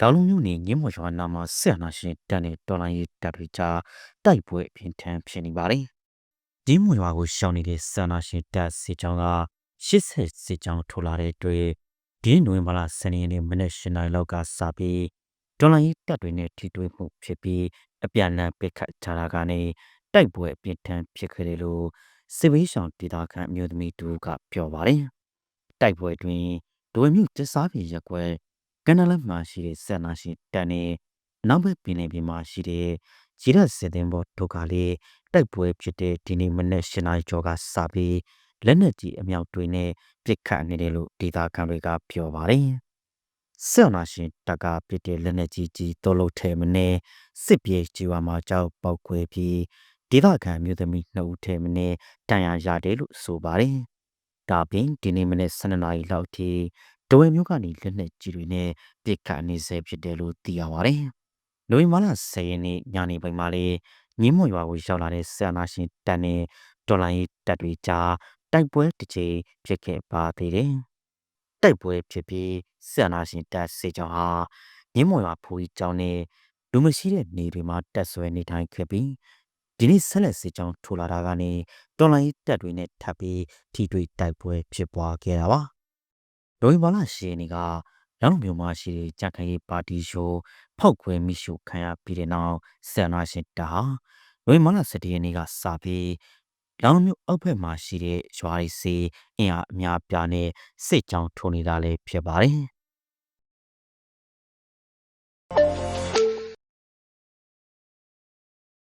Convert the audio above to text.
လောင်လုံးမြို့နယ်ငင်းမော်ရွာနာမှာဆက်အနာရှင်တပ်နဲ့တော်လိုင်းရေးတပ်တွေကြားတိုက်ပွဲအပြင်ထန်ဖြစ်နေပါတယ်။ငင်းမော်ရွာကိုရှောင်နေတဲ့ဆက်အနာရှင်တပ်စစ်ကြောင်းက80စစ်ကြောင်းထိုးလာတဲ့တွေ့ဒီနိုဝင်ဘာလ10ရက်နေ့မနက်၈နာရီလောက်ကစပြီးတော်လိုင်းရေးတပ်တွေနဲ့ထိတွေ့မှုဖြစ်ပြီးအပြန်အလှန်ပစ်ခတ်ကြတာကနေတိုက်ပွဲအပြင်ထန်ဖြစ်ခဲ့တယ်လို့စစ်ဘေးရှောင်ဒေသခံအမျိုးသမီးတူကပြောပါတယ်။တိုက်ပွဲတွင်ဒွေမြို့တစားပြေရက်ကွယ် ကနလမှာရှိတဲ့ဆက်နာရှိတန်နဲ့နောက်ဘက်ပင်လယ်ပြင်မှာရှိတဲ့ဂျီရက်စစ်တင်ဘောဒုက္ခလေးတိုက်ပွဲဖြစ်တဲ့ဒီနေ့မနေ့၈နာရီကျော်ကစပြီးလက်နက်ကြီးအမြောက်တွေနဲ့ပစ်ခတ်နေတယ်လို့ဒေသခံတွေကပြောပါတယ်။ဆက်နာရှင်တက်ကပစ်တဲ့လက်နက်ကြီးကြီးတော်လို့ထဲမနေစစ်ပြေးကြီးဝါမှာကြောက်ပောက်ခွဲပြီးဒေသခံမျိုးသမီးနှစ်ဦးထဲမနေတန်ရာရတယ်လို့ဆိုပါတယ်။ဒါပြင်ဒီနေ့မနေ့12နာရီလောက်ထိ ဒဝဲမျိုးကနေလက်နက်ကြီးတွေနဲ့ပစ်ခတ်နေဆဲဖြစ်တယ်လို့သိရပါတယ်။နိုဝင်ဘာလ10ရက်နေ့ညနေပိုင်းမှာလေငင်းမွန်ရွာကိုရောက်လာတဲ့ဆန္ဒရှင်တပ်နဲ့တော်လိုင်းတပ်တွေကြားတိုက်ပွဲတစ်ချိန်ဖြစ်ခဲ့ပါသေးတယ်။တိုက်ပွဲဖြစ်ပြီးဆန္ဒရှင်တပ်စေကြောင်းဟာငင်းမွန်ရွာဖူကြီးကျောင်းနဲ့လူမရှိတဲ့နေတွေမှာတက်ဆွဲနေထိုင်ခဲ့ပြီးဒီနေ့ဆက်လက်စေကြောင်းထိုးလာတာကနေတော်လိုင်းတပ်တွေနဲ့ထပ်ပြီးထိတွေ့တိုက်ပွဲဖြစ်ပွားခဲ့တာပါ။ နိုဝင်ဘာလ10ရက်နေ့ကလောင်မြို့မှာရှိတဲ့ကြက်ခိုင်ရေးပါတီရှိုးဖောက်ခွဲမိရှုခံရပြီးတဲ့နောက်ဆန္ဒရှင်တာဟာနိုဝင်ဘာလ17ရက်နေ့ကစပြီးလောင်မြို့အောက်ဘက်မှာရှိတဲ့ရွာရီစီအင်အားအများပြားနဲ့စစ်ကြောင်းထိုးနေတာလည်းဖြစ်ပါတယ်